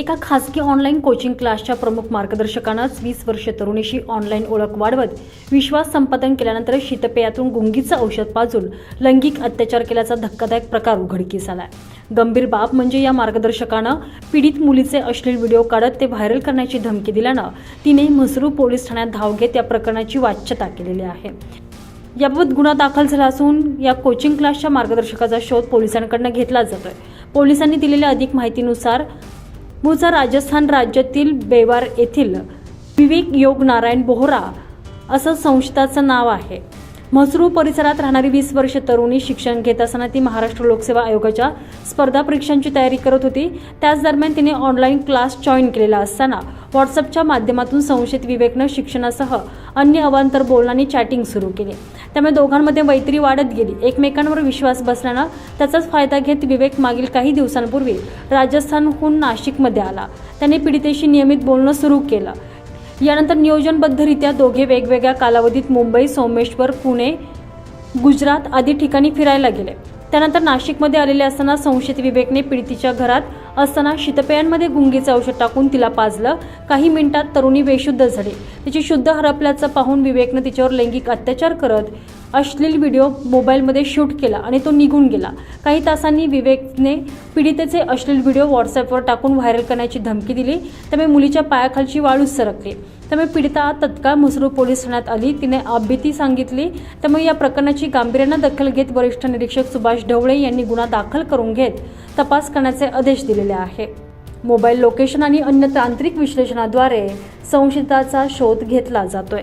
एका खासगी online coaching क्लासच्या प्रमुख मार्गदर्शकानंच वीस वर्ष तरुणीशी ऑनलाईन ओळख वाढवत विश्वास संपादन केल्यानंतर शीतपेयातून गुंगीचं औषध पाजून लैंगिक अत्याचार केल्याचा धक्कादायक प्रकार उघडकीस आलाय. गंभीर बाब म्हणजे या मार्गदर्शकानं पीडित मुलीचे अश्लील व्हिडिओ काढत ते व्हायरल करण्याची धमकी दिल्यानं तिने म्हसरू पोलीस ठाण्यात धाव घेत या प्रकरणाची वाच्यता केलेली आहे. याबाबत गुन्हा दाखल झाला असून या कोचिंग क्लासच्या मार्गदर्शकाचा शोध पोलिसांकडनं घेतला जातोय. पोलिसांनी दिलेल्या अधिक माहितीनुसार मूळचा राजस्थान राज्यातील बेवार येथील विवेक योग नारायण बोहरा असं संशयिताचं नाव आहे. म्हसरू परिसरात राहणारी वीस वर्ष तरुणी शिक्षण घेत असताना ती महाराष्ट्र लोकसेवा आयोगाच्या स्पर्धा परीक्षांची तयारी करत होती. त्याच दरम्यान तिने ऑनलाईन क्लास जॉईन केलेला असताना व्हॉट्सअपच्या माध्यमातून संशयित विवेकनं शिक्षणासह अन्य अवांतर बोलणारी चॅटिंग सुरू केली. त्यामुळे दोघांमध्ये मैत्री वाढत गेली. एकमेकांवर विश्वास बसल्यानं त्याचाच फायदा घेत विवेक मागील काही दिवसांपूर्वी राजस्थानहून नाशिकमध्ये आला. त्याने पीडितेशी नियमित बोलणं सुरू केलं. यानंतर नियोजनबद्धरित्या दोघे वेगवेगळ्या कालावधीत मुंबई सोमेश्वर पुणे गुजरात आदी ठिकाणी फिरायला गेले. त्यानंतर नाशिकमध्ये आलेले असताना संशयित विवेकने पीडितीच्या घरात असताना शीतपेयांमध्ये गुंगीचं औषध टाकून तिला पाजलं. काही मिनिटात तरुणी बेशुद्ध झाली. तिची शुद्ध हरपल्याचं पाहून विवेकनं तिच्यावर लैंगिक अत्याचार करत अश्लील व्हिडिओ मोबाईलमध्ये शूट केला आणि तो निघून गेला. काही तासांनी विवेकने पीडितेचे अश्लील व्हिडिओ व्हॉट्सअपवर टाकून व्हायरल करण्याची धमकी दिली. त्यामुळे मुलीच्या पायाखालची वाळूच सरकली त्यामुळे पीडिता तत्काळ मुसरू पोलीस ठाण्यात आली. तिने आपबीती सांगितली. त्यामुळे या प्रकरणाची गांभीर्यानं दखल घेत वरिष्ठ निरीक्षक सुभाष ढवळे यांनी गुन्हा दाखल करून घेत तपास करण्याचे आदेश दिलेले आहे. मोबाईल लोकेशन आणि अन्य तांत्रिक विश्लेषणाद्वारे संशयिताचा शोध घेतला जातोय.